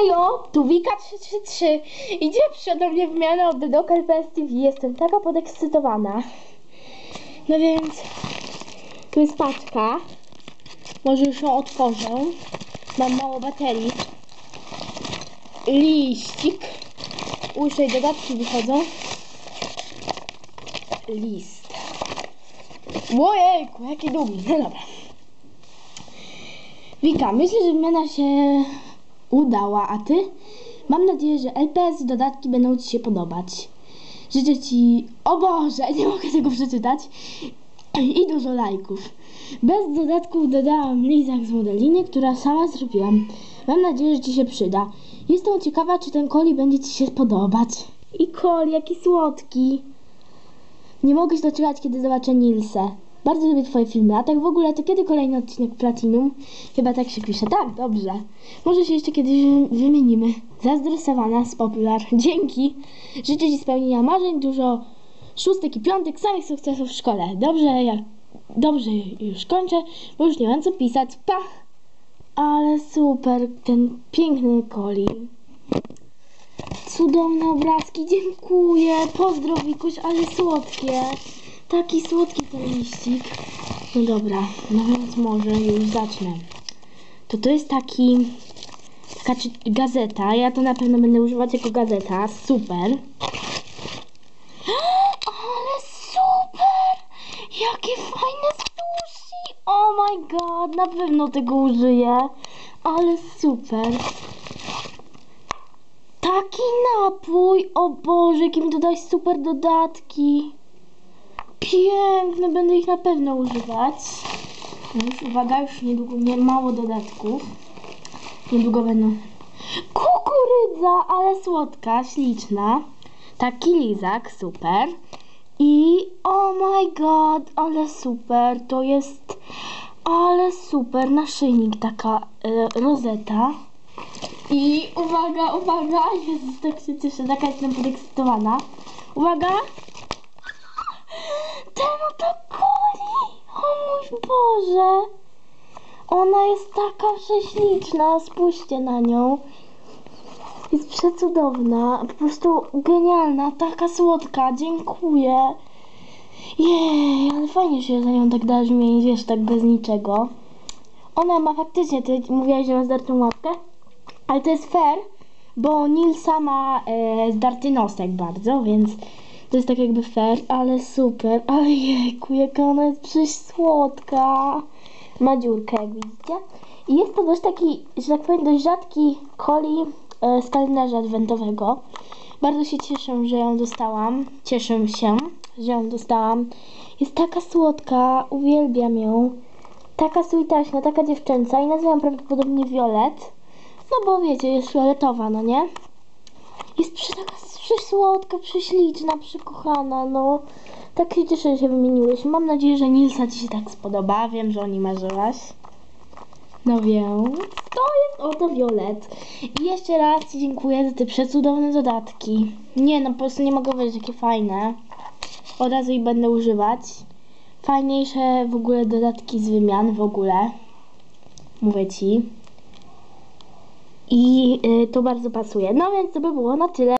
Ejo, tu Wika 333. Idzie przede mnie wymiana od do LPS TV. Jestem taka podekscytowana. No więc, tu jest paczka. Może już ją otworzę. Mam mało baterii. Liścik. Uszej dodatki wychodzą. List. Ojejku, jaki długi. No dobra. Wika, myślę, że wymiana się udała, a ty? Mam nadzieję, że LPS i dodatki będą ci się podobać. Życzę ci, o Boże, nie mogę tego przeczytać, i dużo lajków. Bez dodatków dodałam lizak z modeliny, która sama zrobiłam. Mam nadzieję, że ci się przyda. Jestem ciekawa, czy ten koli będzie ci się podobać. I kol, jaki słodki. Nie mogę się doczekać, kiedy zobaczę Nilsę. Bardzo lubię twoje filmy, a tak w ogóle to kiedy kolejny odcinek Platinum? Chyba tak się pisze. Tak, dobrze. Może się jeszcze kiedyś wy- wymienimy. Zazdrosowana z Popular. Dzięki. Życzę ci spełnienia marzeń, dużo szóstek i piątek, samych sukcesów w szkole. Dobrze, jak... Dobrze, już kończę, bo już nie mam co pisać. Pa! Ale super, ten piękny koli. Cudowne obrazki, dziękuję. Pozdrow Wikuś, ale słodkie. Taki słodki ten liścik. No dobra, no więc może już zacznę. To to jest taki, taka gazeta. Ja to na pewno będę używać jako gazeta. Super. Ale super! Jakie fajne sushi! Oh my god, na pewno tego użyję. Ale super. Taki napój! O Boże, jakie mi dodać super dodatki. Piękne, będę ich na pewno używać. Już uwaga, już niedługo nie mało dodatków. Niedługo będą. Kukurydza, ale słodka, śliczna. Taki lizak, super. I oh my god, ale super, to jest ale super, naszyjnik, taka e, rozeta. I uwaga, uwaga, Jezus, tak się cieszę, taka jestem podekscytowana. Uwaga! Boże! Ona jest taka prześliczna, spójrzcie na nią. Jest przecudowna, po prostu genialna, taka słodka, dziękuję. Jej, ale fajnie się za nią tak da zmienić, wiesz, tak bez niczego. Ona ma faktycznie, ty mówiłaś, że ma zdartą łapkę, ale to jest fair, bo Nilsa ma e, zdarty nosek bardzo, więc to jest tak jakby fair, ale super. Ale jejku, jaka ona jest przysłodka. Ma dziurkę, jak widzicie. I jest to dość taki, że tak powiem, dość rzadki coli e, z kalendarza adwentowego. Bardzo się cieszę, że ją dostałam. Cieszę się, że ją dostałam. Jest taka słodka, uwielbiam ją. Taka sweetaśna, taka dziewczęca i nazywam prawdopodobnie Violet. No bo wiecie, jest fioletowa, no nie? Jest przy, taka przysłodka, prześliczna, przykochana, no. Tak się cieszę, że się wymieniłeś. Mam nadzieję, że Nilsa Ci się tak spodoba. Wiem, że o niej marzyłaś. No więc to jest oto Violet. I jeszcze raz Ci dziękuję za te przecudowne dodatki. Nie, no po prostu nie mogę wiedzieć, jakie fajne. Od razu ich będę używać. Fajniejsze w ogóle dodatki z wymian w ogóle. Mówię Ci. I y, to bardzo pasuje. No więc to by było na tyle.